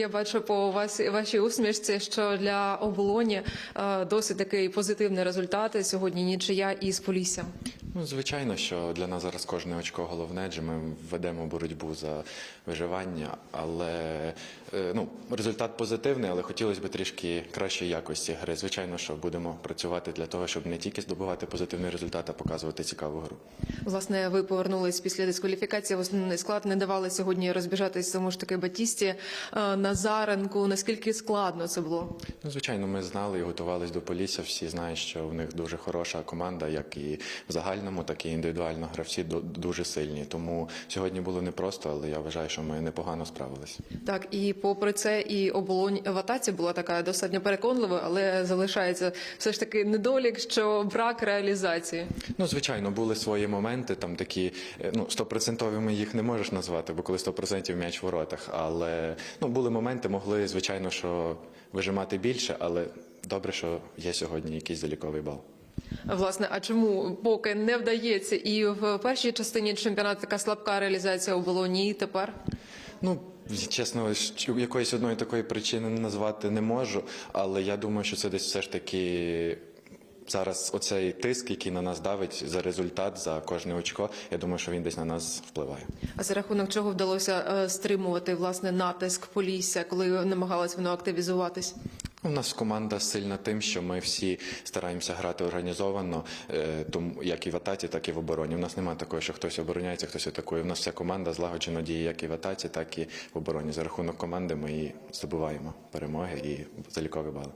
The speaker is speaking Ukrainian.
Я бачу по вас вашій усмішці, що для оболоні е, досить такий позитивний результат. Сьогодні нічия із Поліссям. Ну, звичайно, що для нас зараз кожне очко головне, адже ми ведемо боротьбу за виживання, але е, ну, результат позитивний, але хотілося б трішки кращої якості гри. Звичайно, що будемо працювати для того, щоб не тільки здобувати позитивний результат, а показувати цікаву гру. Власне, ви повернулись після дискваліфікації в основний склад. Не давали сьогодні розбіжатись тому ж таки Батісті е, Назаренку. Наскільки складно це було? Ну, звичайно, ми знали і готувалися до Полісся. Всі знають, що у них дуже хороша команда, як і в загальному, так і індивідуально гравці ду- дуже сильні. Тому сьогодні було непросто, але я вважаю, що ми непогано справилися. Так, і попри це, і оболонь в атаці була така достатньо переконлива, але залишається все ж таки недолік, що брак реалізації. Ну, звичайно, були свої моменти, там такі, е, ну, стопроцентовими їх не можеш назвати, бо коли 100% м'яч в воротах. Але ну, були моменти, могли, звичайно, що вижимати більше, але добре, що є сьогодні якийсь заліковий бал. Власне, а чому поки не вдається і в першій частині чемпіонату така слабка реалізація оболоні, і тепер? Ну, чесно, якоїсь одної такої причини назвати не можу, але я думаю, що це десь все ж таки. Зараз оцей тиск, який на нас давить за результат, за кожне очко, я думаю, що він десь на нас впливає. А за рахунок чого вдалося е, стримувати власне натиск Полісся, коли намагалось воно активізуватись? У нас команда сильна тим, що ми всі стараємося грати організовано, е, тому як і в атаці, так і в обороні. У нас немає такого, що хтось обороняється, хтось атакує. У нас вся команда злагоджено діє як і в атаці, так і в обороні. За рахунок команди ми і здобуваємо перемоги і залікові бали.